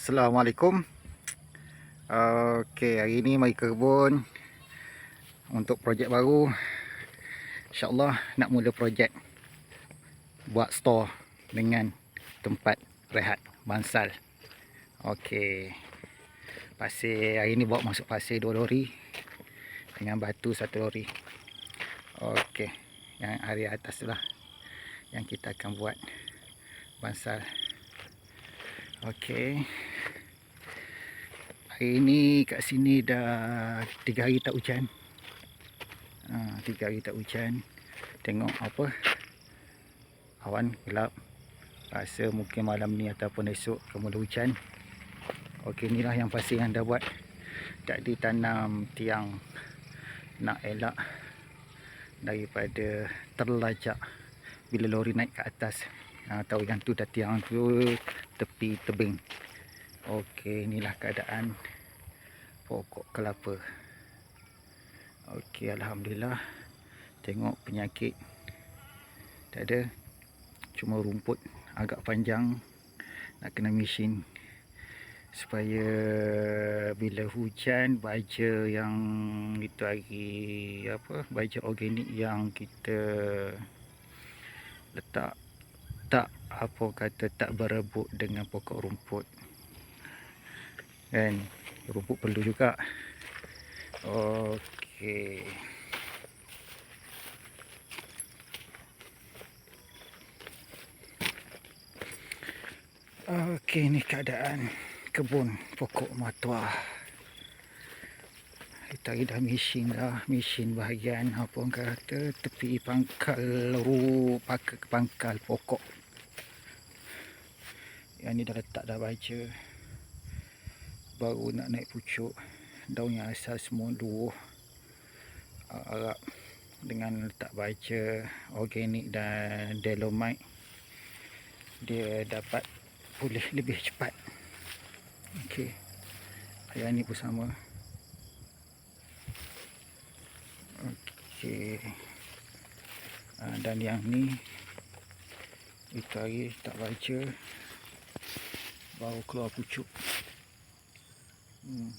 Assalamualaikum. Okey, hari ni mari ke kebun Untuk projek baru. InsyaAllah nak mula projek Buat store dengan tempat rehat Bansal. Okey Pasir, hari ni bawa masuk pasir dua lori Dengan batu satu lori. Okey Yang hari atas tu lah Yang kita akan buat Bansal Okey. Hari ni kat sini dah 3 hari tak hujan. Ha, 3 hari tak hujan. Tengok apa? Awan gelap. Rasa mungkin malam ni ataupun esok akan mula hujan. Okey, inilah yang pasir yang dah buat. Tak ditanam tiang nak elak daripada terlajak bila lori naik ke atas ha, tahu yang tu dah tiang tu tepi tebing. Okey, inilah keadaan pokok kelapa. Okey, Alhamdulillah. Tengok penyakit. Tak ada. Cuma rumput agak panjang. Nak kena mesin. Supaya bila hujan baja yang itu hari apa baja organik yang kita letak tak apa kata tak berebut dengan pokok rumput? Kan? Rumput perlu juga. Okey. Okey ni keadaan kebun pokok matua kita dah mesin dah. Mesin bahagian apa orang kata tepi pangkal ru pangkal pokok yang ni dah letak dah baca. Baru nak naik pucuk. Daun yang asal semua dua uh, Arab. Dengan letak baca organik dan dolomite dia dapat pulih lebih cepat. Okey. Yang ni pun sama. Okey. Uh, dan yang ni itu hari tak baca baru keluar pucuk. Hmm,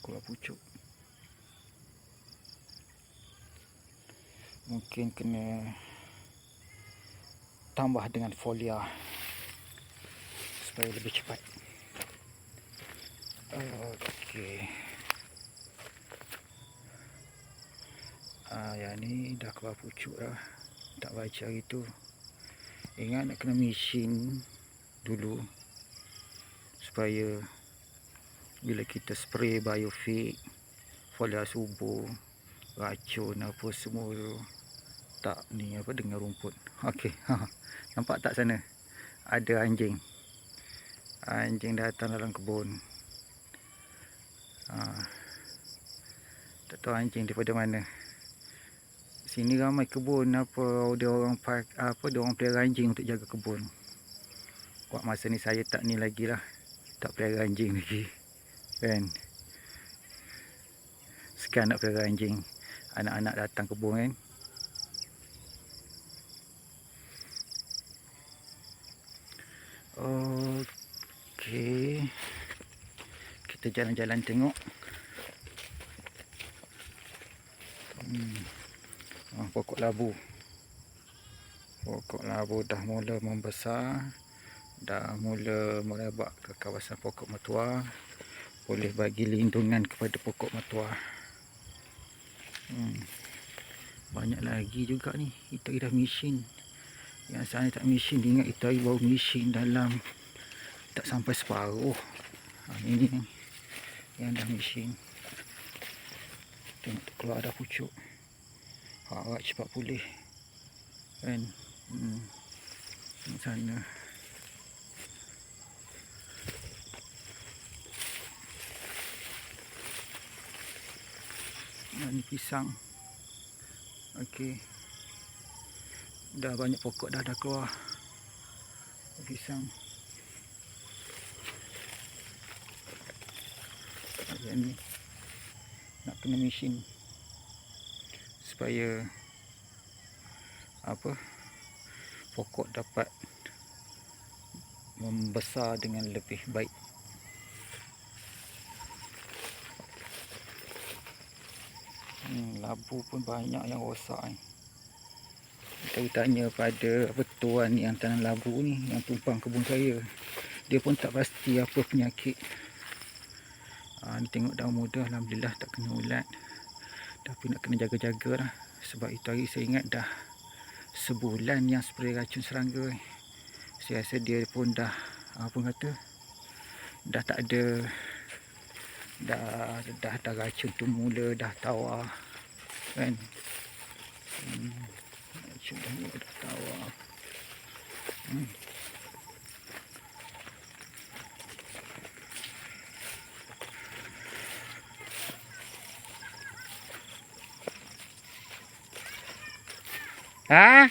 keluar pucuk. Mungkin kena tambah dengan folia supaya lebih cepat. Okey. Ah yang ni dah keluar pucuk dah. Tak baca hari tu. Ingat nak kena mesin dulu supaya bila kita spray biofik folia subuh racun apa semua tu tak ni apa dengan rumput. Okey ha, nampak tak sana? Ada anjing. Anjing datang dalam kebun. Ha. tak tahu anjing daripada mana. Sini ramai kebun apa dia orang apa dia orang pelihara anjing untuk jaga kebun buat masa ni saya tak ni lagi lah. Tak pelihara anjing lagi. Kan? Sekian nak pelihara anjing. Anak-anak datang kebun kan? Okey. Kita jalan-jalan tengok. Hmm. Ha, pokok labu. Pokok labu dah mula membesar dah mula merebak ke kawasan pokok metua boleh bagi lindungan kepada pokok metua hmm. banyak lagi juga ni kita dah mesin. Yang sana tak mesin ingat kita baru mesin dalam tak sampai separuh. Ha, ini yang dah mesin. Tengok keluar ada pucuk. Awak cepat pulih. Kan? Hmm. sana pisang. Okey. Dah banyak pokok dah dah keluar. Pisang. Ni. Nak kena mesin. Supaya apa? Pokok dapat membesar dengan lebih baik labu pun banyak yang rosak ni. Kita tanya pada apa tuan yang tanam labu ni yang tumpang kebun saya. Dia pun tak pasti apa penyakit. Ha, ni tengok daun muda alhamdulillah tak kena ulat. Tapi nak kena jaga-jaga lah. Sebab itu hari saya ingat dah sebulan yang spray racun serangga ni. Saya rasa dia pun dah apa kata dah tak ada dah dah dah racun tu mula dah tawar kan hmm, racun dah mula dah tawar hmm. Ha?